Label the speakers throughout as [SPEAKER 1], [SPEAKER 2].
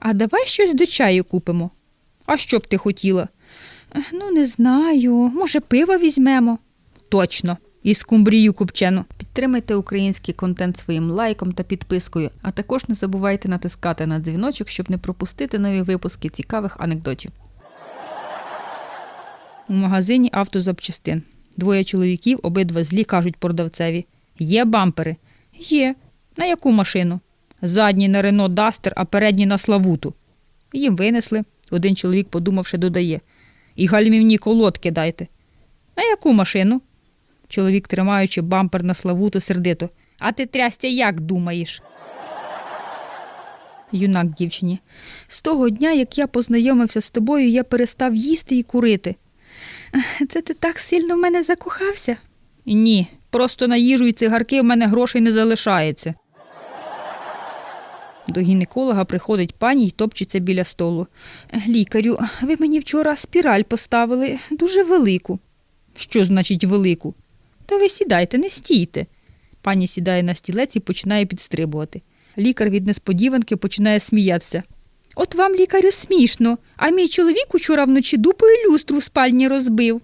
[SPEAKER 1] А давай щось до чаю купимо. А що б ти хотіла? Ну, не знаю. Може, пива візьмемо. Точно. І скумбрію купчену. Підтримайте український контент своїм лайком та підпискою, а також не забувайте натискати на дзвіночок, щоб не пропустити нові випуски цікавих анекдотів. У магазині автозапчастин. Двоє чоловіків, обидва злі, кажуть продавцеві: Є бампери? Є. На яку машину? Задній на Рено Дастер, а передній на Славуту. Їм винесли. Один чоловік, подумавши, додає. І гальмівні колодки дайте. На яку машину? Чоловік, тримаючи бампер на Славуту, сердито. А ти трястя як думаєш? Юнак дівчині. З того дня, як я познайомився з тобою, я перестав їсти і курити. Це ти так сильно в мене закохався? Ні, просто на їжу і цигарки в мене грошей не залишається. До гінеколога приходить пані й топчеться біля столу. Лікарю, ви мені вчора спіраль поставили дуже велику. Що значить велику? Та ви сідайте, не стійте. Пані сідає на стілець і починає підстрибувати. Лікар від несподіванки починає сміятися. От вам, лікарю, смішно, а мій чоловік учора вночі дупою люстру в спальні розбив.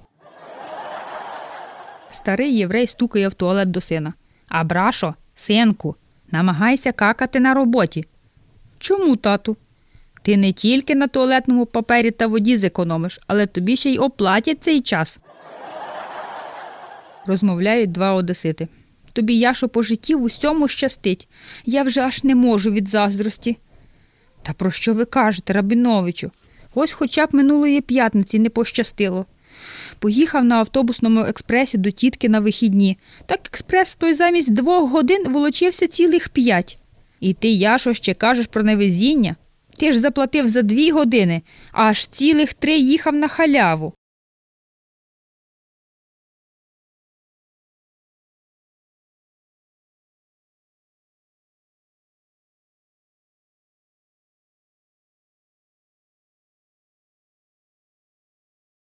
[SPEAKER 1] Старий єврей стукає в туалет до сина. Абрашо, синку, намагайся какати на роботі. Чому, тату? Ти не тільки на туалетному папері та воді зекономиш, але тобі ще й оплатять цей час. Розмовляють два одесити. Тобі Яшо по житті в усьому щастить. Я вже аж не можу від заздрості. Та про що ви кажете, Рабіновичу? Ось хоча б минулої п'ятниці не пощастило. Поїхав на автобусному експресі до тітки на вихідні. Так експрес той замість двох годин волочився цілих п'ять. І ти, Яшо, ще кажеш про невезіння? Ти ж заплатив за дві години, аж цілих три їхав на халяву.